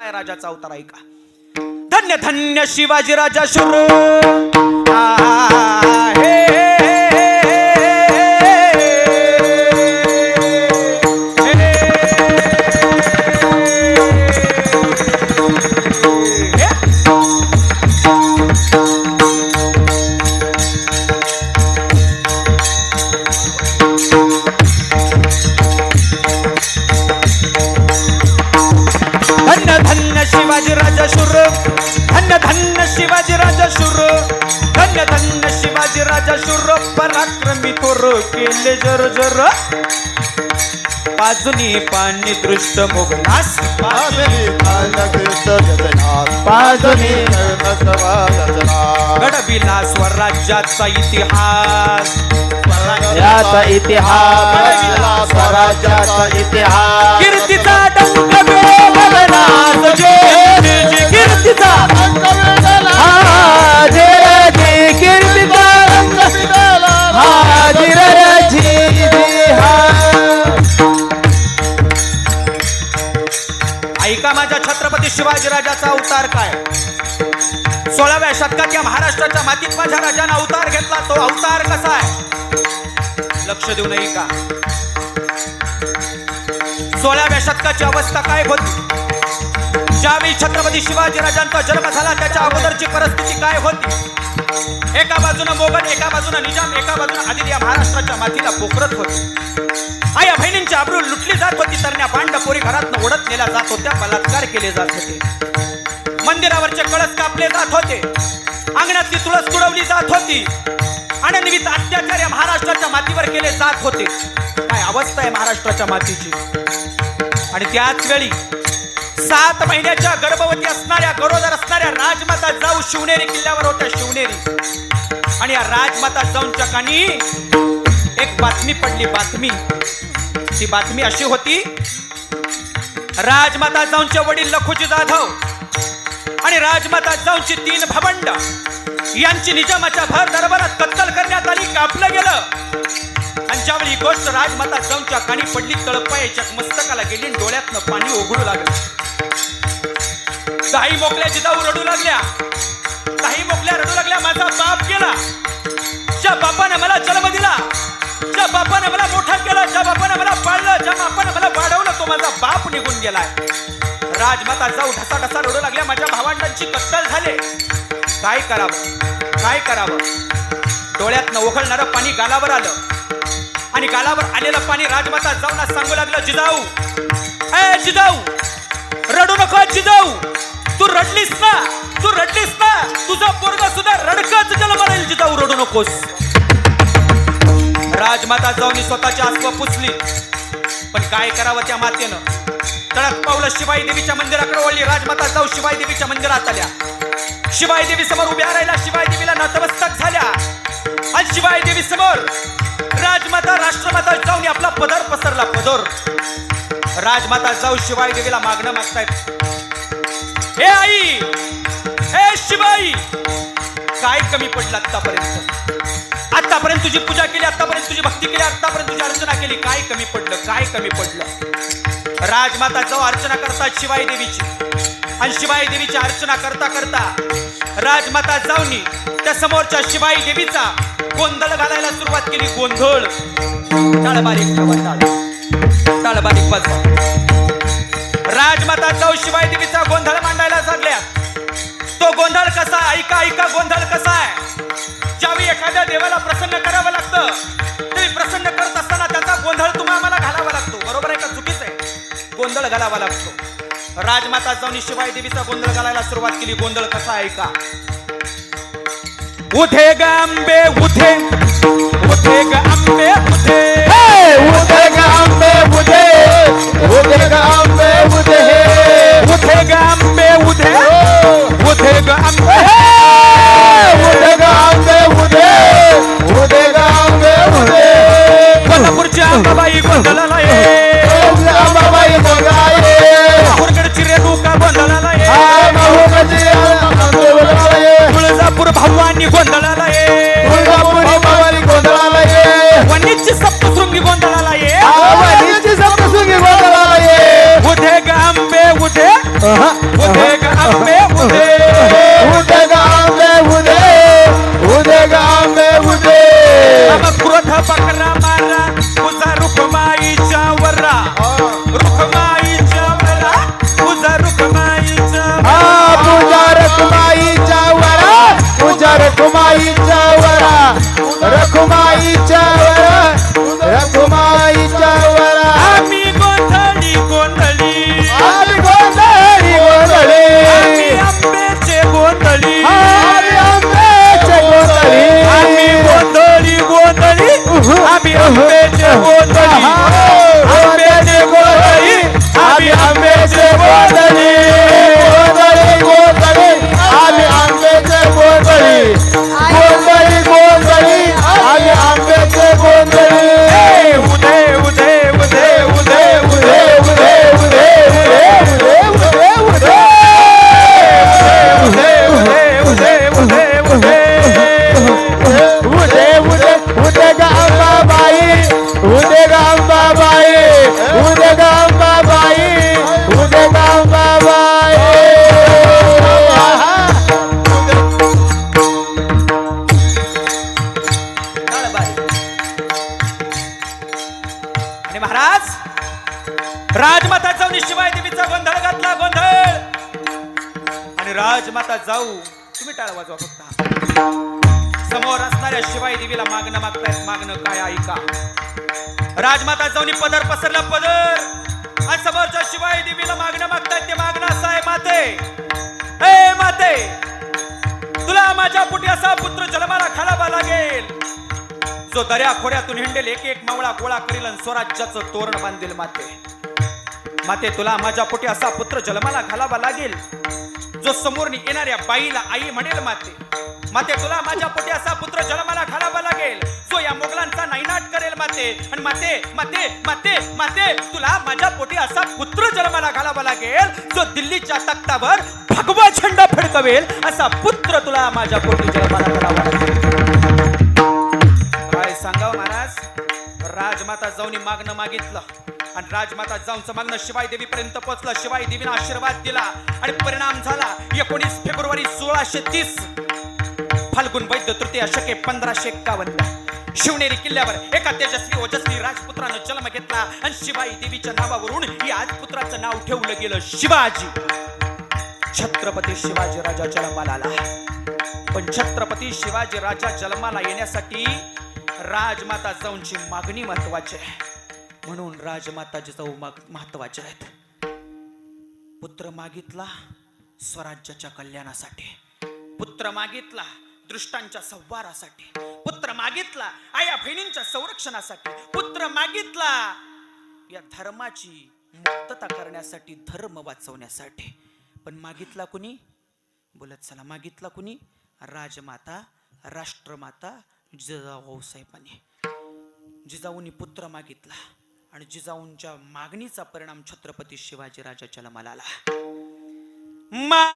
राजाचा अवतार ऐका. धन्य धन्य शिवाजी राजा शुर. धन्य धन्य शिवाजी राजा शुर. धन्य धन्य शिवाजी राजा शुर. पराक्रमी थोर केले जर जर. बाजूनी पाणी दृष्ट मोगलास गडबिला स्वराज्याचा इतिहास. याचा इतिहास. स्वराज्याचा इतिहास. कीर्तीचा डंक गगनात जे कीर्तीचा ऐका माझ्या छत्रपती शिवाजी राजाचा अवतार काय? सोळाव्या शतकात या महाराष्ट्राच्या मातीत माझ्या राजाने अवतार घेतला. तो अवतार कसा आहे? लक्ष देऊ नये का? सोळाव्या शतकाची अवस्था काय होती? ज्यावेळी छत्रपती शिवाजी राजांचा जन्म झाला त्याच्या अगोदरची परिस्थिती काय होती? एका बाजूनं मोगल एका बाजूनं निजाम एका बाजूनं आदिल या महाराष्ट्राच्या मातीला पोखरत होते. आया बहिणींची आबरू लुटली जात होती तरण्या पांड पोरी घरात ओढत नेल्या जात होत्या बलात्कार केले जात होते. मंदिरावरचे कळस कापले जात होते. अंगणातली तुळस तुडवली जात होती. अनन्वित अत्याचार या महाराष्ट्राच्या मातीवर केले जात होते. काय अवस्था आहे महाराष्ट्राच्या मातीची? आणि त्याच वेळी सात महिन्याच्या गर्भवती असणाऱ्या गरोदर असणाऱ्या राजमाता जाऊ शिवनेरी किल्ल्यावर होत्या शिवनेरी. आणि या राजमाता जाऊनच्या कानी एक बातमी पडली बातमी. ती बातमी अशी होती राजमाता जाऊनचे वडील लखुजी जाधव आणि राजमाता जाऊनची तीन भावंड यांची निजामाच्या भर दरबारात कत्तल करण्यात आली कापलं गेलं. आणि ज्यावेळी गोष्ट राजमाता जाऊनच्या कानी पडली तळपायाच्या मस्तकाला गेली डोळ्यातनं पाणी ओघळू लागलं. काही मोकल्या जिजाऊ रडू लागल्या. काही मोकल्या रडू लागल्या माझा बाप गेला. ज्या बापाने मला जन्म दिला ज्या बापाने मला मोठा केला ज्या बापाने मला पाळलं ज्या बापाने मला वाढवलं तो माझा बाप निघून गेलाय. राजमाता जाऊ ढसा ढसा रडू लागल्या माझ्या भावंडांची कत्तल झाले. काय करावं? काय करावं? डोळ्यातनं ओघळणारं पाणी गालावर आलं. आणि गालावर आलेलं पाणी राजमाता जाऊन सांगू लागलं जिजाऊ. ए जिजाऊ. रडू नको जिजाऊ. तू रडलीस ना तू रडलीस ना. तुझा पोरगा सुद्धा रडकच जल येईल जिजाऊ रडू नकोस. राजमाता जाऊन स्वतःची आसव पुसली. पण काय करावं त्या मातेनं? तळक पावलं शिवाई देवीच्या मंदिराकडे वळली राजमाता जाऊ शिवाई देवीच्या मंदिरात आल्या. शिवाई देवी समोर उभ्या राहिला शिवाई देवीला नतमस्तक झाल्या. आणि शिवाई देवी समोर राजमाता राष्ट्रमाता जाऊन आपला पदर पसरला पदर. राजमाता जाऊ शिवाई देवीला मागणं मागतायत. हे आई हे शिवाई काय कमी पडलं आतापर्यंत आतापर्यंत तुझी पूजा केली आतापर्यंत तुझी भक्ती केली आतापर्यंत तुझी अर्चना केली काय कमी पडलं काय कमी पडलं? राजमाता जाऊ अर्चना करतात शिवाई देवीची. आणि शिवाई देवीची अर्चना करता करता राजमाता जाऊनी त्या समोरच्या शिवाई देवीचा गोंधळ घालायला सुरुवात केली. गोंधळ. टाळबारीक टाळबारीक ठेवा वाजवा राजमाता जाऊ शिवाई देवीचा गोंधळ मांडायला लागल्या तो गोंधळ कसा आहे? ऐका ऐका गोंधळ कसा आहे? ज्यावेळी एखाद्या देवाला प्रसन्न करावं लागतं ते प्रसन्न करत असताना त्याचा गोंधळ तुम्हाला घालावा लागतो. बरोबर आहे का? चुकीच आहे. गोंधळ घालावा लागतो. राजमाता जाऊन शिवाई देवीचा गोंधळ घालायला सुरुवात केली. गोंधळ कसा आहे का? उठे ग आंबे उठे. उठे ग आंबे उठे. उदे गांबे उदे उठे. ग आंबे उठे. उठे उदे ग आंबे उदे उदे ग आंबे उदे उदे ग आंबे उदे बकरा मारा तुझा रुखमाईच्या वरा रुखमाईच्या वरा तुझा रुखमाईच्या पूजा रखुमाईच्या वरा पूजा रखुमाईच्या वरा रखुमाईच्या आणि महाराज. राजमाता जाऊन शिवाय देवीचा गोंधळ घातला गोंधळ. आणि राजमाता जाऊ तुम्ही टाळ वाजवा फक्त. समोर असणाऱ्या शिवाई देवीला मागणं मागतायत मागणं काय ऐका राजमाता जाऊन पदर पसरला पदर. आणि समोरच्या शिवाई देवीला मागणं मागतायत ते मागणं असं आहे माते. ए माते. तुला माझ्या पोटी असा पुत्र जन्माला घालावा लागेल. जो दर्या खोऱ्यातून हिंडेल एक एक मावळा गोळा करील स्वराज्याचं तोरण बांधेल माते. माते तुला माझ्या पोटी असा पुत्र जन्माला घालावा लागेल जो समोर येणाऱ्या बाईला आई म्हणेल माते. माते तुला माझ्या पोटी असा पुत्र जन्माला घालावा लागेल जो या मोगलांचा नायनाट करेल माते. आणि माते माते माते माते तुला माझ्या पोटी असा पुत्र जन्माला घालावा लागेल जो दिल्लीच्या तख्तावर भगवा झेंडा फडकवेल असा पुत्र तुला माझ्या पोटी जन्माला घालावा लागेल. जाऊन मागणं मागितलं. आणि राजमाता जाऊनचं मागणं शिवाई देवीपर्यंत पोहोचलं. शिवाई देवीनं आशीर्वाद दिला. आणि परिणाम झाला. एकोणीस फेब्रुवारी सोळाशे तीस. फाल्गुन वैद्य तृतीय शके पंधराशे एक्कावन्न. शिवनेरी किल्ल्यावर एका तेजस्वी ओजस्वी राजपुत्रानं जन्म घेतला. आणि शिवाई देवीच्या नावावरून या राजपुत्राचं नाव ठेवलं गेलं. शिवाजी. छत्रपती शिवाजी राजा जन्माला आला. पण छत्रपती शिवाजी राजा जन्माला येण्यासाठी राजमाता जाऊनची मागणी महत्वाची आहे. म्हणून राजमाता जिजाऊ महत्त्वाचे आहेत. पुत्र मागितला स्वराज्याच्या कल्याणासाठी. पुत्र मागितला दृष्टांच्या संवारासाठी. पुत्र मागितला आया बहिणींच्या संरक्षणासाठी. पुत्र मागितला या धर्माची मुक्तता करण्यासाठी धर्म वाचवण्यासाठी. पण मागितला कुणी? बोलत चला मागितला कुणी? राजमाता राष्ट्रमाता जिजाऊ साहेबांनी. जिजाऊंनी पुत्र मागितला आणि जिजाऊंच्या मागणीचा परिणाम छत्रपती शिवाजी राजाच्या जन्माला आला